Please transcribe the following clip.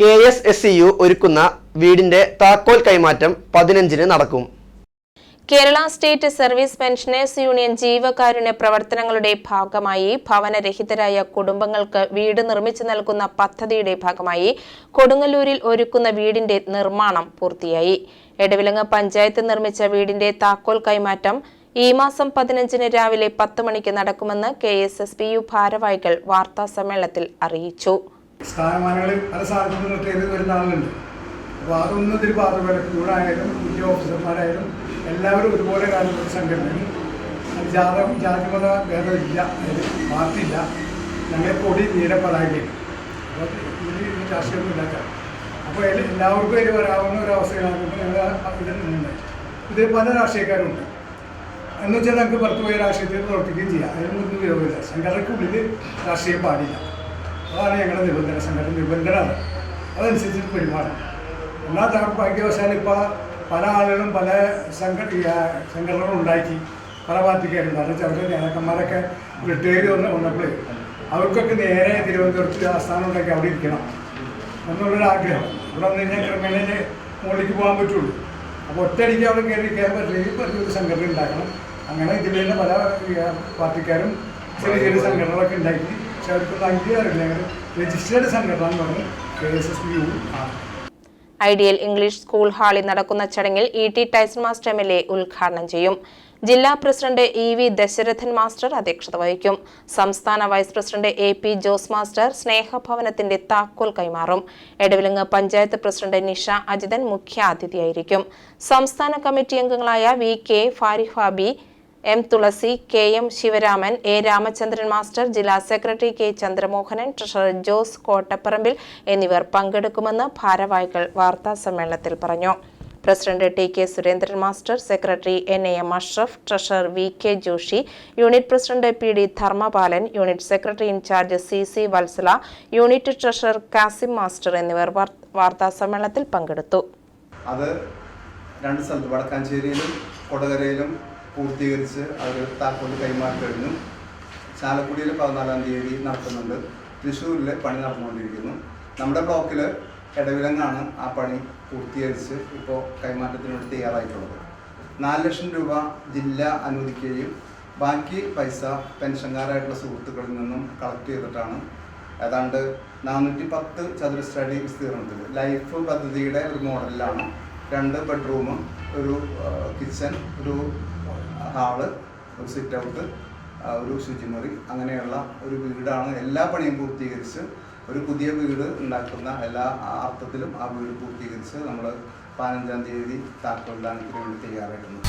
K S S C U ഒരുക്കുന്ന വീടിന്റെ താക്കോൽ കൈമാറ്റം പതിനഞ്ചിന് നടക്കും. Kerala state service pensioners union ജീവകാരുണ്യ പ്രവർത്തനങ്ങളുടെ ഭാഗമായി ഭവനരഹിതരായ കുടുംബങ്ങൾക്ക് വീട് നിർമ്മിച്ചു നൽകുന്ന പദ്ധതിയുടെ ഭാഗമായി കൊടുങ്ങല്ലൂരിൽ ഒരുക്കുന്ന വീടിന്റെ നിർമ്മാണം പൂർത്തിയായി. എടവിലങ്ങ് പഞ്ചായത്ത് നിർമ്മിച്ച വീടിന്റെ താക്കോൽ കൈമാറ്റം ഈ മാസം പതിനഞ്ചിന് രാവിലെ പത്ത് മണിക്ക് നടക്കുമെന്ന് K S S P U ഭാരവാഹികൾ വാർത്താസമ്മേളനത്തിൽ അറിയിച്ചു. സ്ഥാനമാനങ്ങളിൽ പല സ്ഥാനത്തും റിട്ടയർ വരുന്ന ആളുകളുണ്ട്. അപ്പോൾ അതൊന്നും ഇതിൽ ബാധകമല്ല കൂടായാലും പുതിയ ഓഫീസർമാരായാലും എല്ലാവരും ഒരുപോലെ കാണുന്ന ഒരു സംഘടനയും അത് ജാതം ജാതിമത ഭേദമില്ല അതിൽ പാർട്ടിയില്ല. ഞങ്ങളെ പൊടി നീല പതാകയാണ്. അപ്പോൾ ഇതിൽ ഈ രാഷ്ട്രീയമൊന്നുമില്ലാത്ത അപ്പോൾ അതിൽ എല്ലാവർക്കും അതിൽ വരാവുന്ന ഒരു അവസ്ഥയിലാണ് ഞങ്ങൾ നിന്നുണ്ട് ഇതിൽ പല രാഷ്ട്രീയക്കാരുണ്ട്. എന്ന് വെച്ചാൽ നമുക്ക് പുറത്ത് പോയ രാഷ്ട്രീയത്തിൽ പ്രവർത്തിക്കുകയും ചെയ്യാം. അതിനൊന്നും വിരോധമില്ല സംഘടനയ്ക്കുള്ളിൽ രാഷ്ട്രീയം പാടില്ല. അതാണ് ഞങ്ങളുടെ നിബന്ധന സംഘടന നിബന്ധന അത് അതനുസരിച്ച് പെരുമാറും എന്നാൽ ഭാഗ്യവശാൽ ഇപ്പോൾ പല ആളുകളും പല സംഘ സംഘടനകളും ഉണ്ടാക്കി പല പാർട്ടിക്കാരുണ്ട് കാരണം ചില നേതാക്കന്മാരൊക്കെ റിട്ടയർ വന്ന് വന്നപ്പോൾ അവർക്കൊക്കെ നേരെ തിരുവനന്തപുരത്ത് ആസ്ഥാനം ഉണ്ടാക്കി അവിടെ ഇരിക്കണം എന്നുള്ളൊരു ആഗ്രഹം. ഇവിടെ വന്നു കഴിഞ്ഞാൽ ക്രിമിനലിന് മുകളിലേക്ക് പോകാൻ പറ്റുള്ളൂ. അപ്പോൾ ഒറ്റയടിക്ക് അവിടെ കയറി ഇരിക്കാൻ പറ്റില്ലെങ്കിൽ ഒരു സംഘടന ഉണ്ടാക്കണം. അങ്ങനെ തന്നെ പല പാർട്ടിക്കാരും ചെറിയ ചെറിയ സംഘടനകളൊക്കെ ഉണ്ടാക്കി പക്ഷെ അവർക്കൊന്നും അംഗീകാരമില്ല അങ്ങനെ രജിസ്റ്റേർഡ് സംഘടന എന്ന് പറഞ്ഞ് K S S P U ആണ് ഐഡിയൽ ഇംഗ്ലീഷ് സ്കൂൾ ഹാളിൽ നടക്കുന്ന ചടങ്ങിൽ E T Tyson master M L A ഉദ്ഘാടനം ചെയ്യും. ജില്ലാ president E V Dasharathan master അധ്യക്ഷത വഹിക്കും. സംസ്ഥാന vice president A P Jose master സ്നേഹഭവനത്തിന്റെ താക്കോൽ കൈമാറും. എടവിലങ്ങ് പഞ്ചായത്ത് പ്രസിഡന്റ് നിഷ അജിതൻ മുഖ്യാതിഥിയായിരിക്കും. സംസ്ഥാന കമ്മിറ്റി അംഗങ്ങളായ V K Farihabi M Thulasi K M Sivaraman A Ramachandran master ജില്ലാ secretary K Chandramohanan treasurer Jose Kottaparambil എന്നിവർ പങ്കെടുക്കുമെന്ന് ഭാരവാഹികൾ വാർത്താ സമ്മേളനത്തിൽ പറഞ്ഞു. President T K Surendran master secretary N A M Ashraf treasurer V K Joshy unit president P D Dharmapalan unit secretary in charge C C Vatsala unit treasurer Kasim master എന്നിവർ വാർത്താ സമ്മേളനത്തിൽ പങ്കെടുത്തു. അത് രണ്ട് സ്ഥലത്ത് വടക്കാഞ്ചേരിയിലും കൊടകരയിലും പൂർത്തീകരിച്ച് അവർ താക്കോൽ കൈമാറി കഴിഞ്ഞു ചാലക്കുടിയിൽ പതിനാലാം തീയതി നടത്തുന്നുണ്ട് തൃശ്ശൂരിൽ പണി നടന്നുകൊണ്ടിരിക്കുന്നു. നമ്മുടെ ബ്ലോക്കിൽ ഇടവിലങ്ങാണ് ആ പണി പൂർത്തീകരിച്ച് ഇപ്പോൾ കൈമാറ്റത്തിന് വേണ്ടി തയ്യാറായിട്ടുള്ളത്. നാല് ലക്ഷം രൂപ ജില്ല അനുവദിക്കുകയും ബാക്കി പൈസ പെൻഷൻകാരായിട്ടുള്ള സുഹൃത്തുക്കളിൽ നിന്നും കളക്ട് ചെയ്തിട്ടാണ്. ഏതാണ്ട് നാനൂറ്റി പത്ത് ചതുരശ്ര അടി വിസ്തീർണത്തിൽ ലൈഫ് പദ്ധതിയുടെ ഒരു മോഡലിലാണ് രണ്ട് ബെഡ്റൂം ഒരു കിച്ചൺ ഒരു ഹാൾ ഒരു സിറ്റ് ഔട്ട് ഒരു ശുചിമുറി അങ്ങനെയുള്ള ഒരു വീടാണ്. എല്ലാ പണിയും പൂർത്തീകരിച്ച് ഒരു പുതിയ വീട് ഉണ്ടാക്കുന്ന എല്ലാ അർത്ഥത്തിലും ആ വീട് പൂർത്തീകരിച്ച് നമ്മൾ പതിനഞ്ചാം തീയതി താക്കോൽ താക്കോൽദാനത്തിന് വേണ്ടി തയ്യാറായിട്ടുണ്ട്.